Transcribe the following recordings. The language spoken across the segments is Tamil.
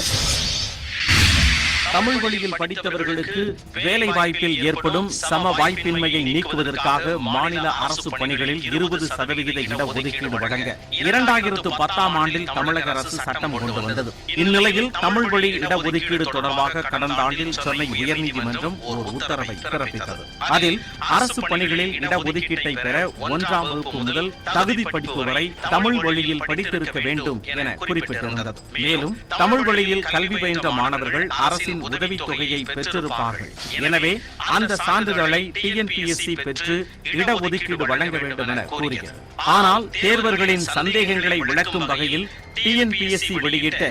Thank you. தமிழ் வழியில் படித்தவர்களுக்கு வேலை வாய்ப்பில் ஏற்படும் சம வாய்ப்பின்மையை நீக்குவதற்காக மாநில அரசு பணிகளில் இருபது சதவிகித இடஒதுக்கீடு வழங்க இரண்டாயிரத்து பத்தாம் ஆண்டில் தமிழக அரசு சட்டம் கொண்டு வந்தது. இந்நிலையில் தமிழ் வழி இடஒதுக்கீடு தொடர்பாக கடந்த ஆண்டில் சென்னை உயர்நீதிமன்றம் ஒரு உத்தரவை பிறப்பித்தது. அதில் அரசு பணிகளில் இடஒதுக்கீட்டை பெற ஒன்றாம் வகுப்பு முதல் தகுதி படிப்பு வரை தமிழ் வழியில் படித்திருக்க வேண்டும் என குறிப்பிட்டிருந்தது. மேலும் தமிழ் வழியில் கல்வி பயின்ற மாணவர்கள் அரசின் உதவித் தொகையை பெற்றிருப்பார்கள் எனவே அந்த சான்றிதழை டிஎன்பிஎஸ்சி பெற்று இடஒதுக்கீடு வழங்க வேண்டும் என கூறியது ஆனால் தேர்வர்களின் சந்தேகங்களை விளக்கும் வகையில் டிஎன்பிஎஸ்சி வெளியிட்ட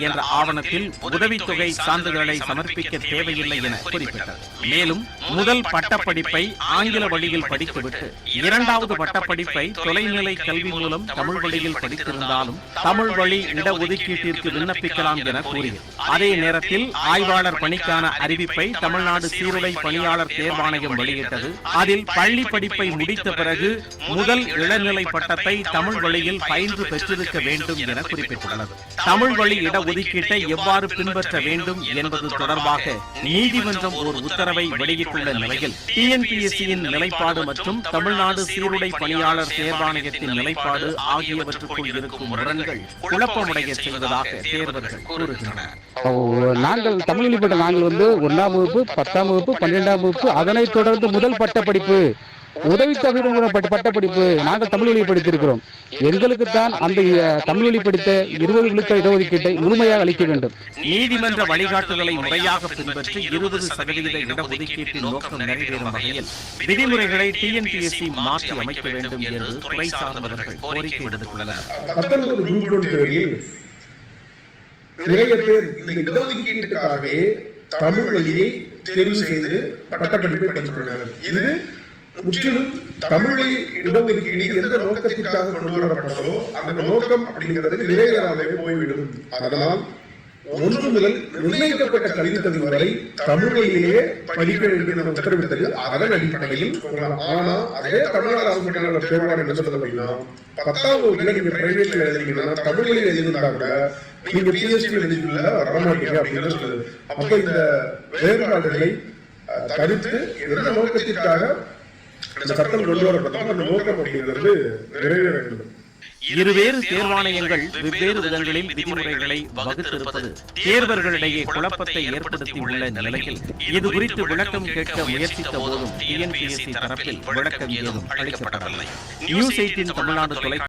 என்ற ஆவணத்தில் உதவித்தொகை சான்றிதழை சமர்ப்பிக்க தேவையில்லை என குறிப்பிட்டது. மேலும் முதல் பட்டப்படிப்பை ஆங்கில வழியில் படித்துவிட்டு இரண்டாவது பட்டப்படிப்பை தொலைநிலை கல்வி மூலம் தமிழ் வழியில் படித்திருந்தாலும் தமிழ் வழி இடஒதுக்கீட்டிற்கு விண்ணப்பிக்கலாம் என கூறியது அதே நேரத்தில் ஆய்வாளர் பணிக்கான அறிவிப்பை தமிழ்நாடு சீருடை பணியாளர் தேர்வாணையம் வெளியிட்டது. அதில் பள்ளி படிப்பை முடித்த பிறகு முதல் இளநிலை பட்டத்தை தமிழ் வழியில் பயின்று பெற்றிருக்க வேண்டும் என குறிப்பிட்டுள்ளது. தமிழ் வழி இடஒதுக்கீட்டை எவ்வாறு பின்பற்ற வேண்டும் என்பது தொடர்பாக நீதிமன்றம் ஒரு உத்தரவை வெளியிட்டுள்ள நிலையில் டிஎன்பிஎஸ்சியின் நிலைப்பாடு மற்றும் தமிழ்நாடு சீருடை பணியாளர் தேர்வாணையத்தின் நிலைப்பாடு ஆகியவற்றுக்குள் இருக்கும் முரண்கள் குழப்பமடைய செய்வதாக தேர்வர்கள் கூறுகின்றனர். நாங்கள் தமிழ் வழிபட்ட நாங்கள் வந்து ஒன்றாம் வகுப்பு பத்தாம் வகுப்பு பன்னிரெண்டாம் வகுப்பு அதனைத் தொடர்ந்து முதல் பட்டப்படிப்பு உதவி தகுதி பட்டப்படிப்பு நாங்கள் தமிழ் வழி படித்திருக்கிறோம் எங்களுக்கு தான் அந்த தமிழ் வழி படித்த இருபது விழுக்காடு இடஒதுக்கீட்டை முழுமையாக அளிக்க வேண்டும். நீதிமன்ற வழிகாட்டுதலை முறையாக பின்பற்றி இருபது சதவிகித இடஒதுக்கீட்டின் நோக்கம் நிறைவேறும் வகையில் விதிமுறைகளை டிஎன்பிஎஸ்சி மாற்றி அமைக்க வேண்டும் என்று துறை சார்ந்தவர்கள் கோரிக்கை விடுத்துள்ளனர். நிறைய பேர் இந்த இடஒதுக்கீட்டுக்காகவே தமிழ் வழியை தேர்வு செய்து பட்டப்படிப்பை படித்துள்ளனர் இது முற்றிலும் தமிழை இடஒதுக்கீடு எந்த நோக்கத்திற்காக கொண்டு வரப்பட்டதோ அந்த நோக்கம் அப்படிங்கிறது நிறைவேறாமலே போய்விடும். அதனால் ஒன்று முதல் நிர்ணயிக்கப்பட்ட கல்வி தகுதி வரை தமிழ் வழியிலேயே படிக்க வேண்டிய என உத்தரவிட்டது. அதன் அடிப்படையில் ஆனா அதே தமிழ்நாடு அரசு பணியாளர் தேர்வாணம் என்ன சொல்றது அப்படின்னா பத்தாம் வகுப்புல நீங்க பிரைவேட்ல எழுதினீங்கன்னா தமிழ் வழியில் எழுதியிருந்தா கூட நீங்க பிஎஸ்சி எழுதிக்கல வரமாட்டீங்க அப்படின்னு சொல்லுது. அப்ப இந்த வேறுபாடுகளை தடுத்து எந்த நோக்கத்திற்காக இந்த சட்டம் கொண்டு வரப்பட்டதோ அந்த நோக்கம் அப்படிங்கிறது நிறைவேற வேண்டும். இருவேறு தேர்வாணையங்கள் வெவ்வேறு விதங்களில் விதிமுறைகளை வகுத்திருப்பது தேர்வர்களிடையே குழப்பத்தை ஏற்படுத்தி உள்ள நிலையில் இது குறித்து விளக்கம் கேட்க முயற்சித்த போதும் டிஎன்பிஎஸ்சி தரப்பில் விளக்கம் ஏதும் அளிக்கப்படவில்லை. நியூஸ் எயிட்டின் தமிழ்நாடு தொலை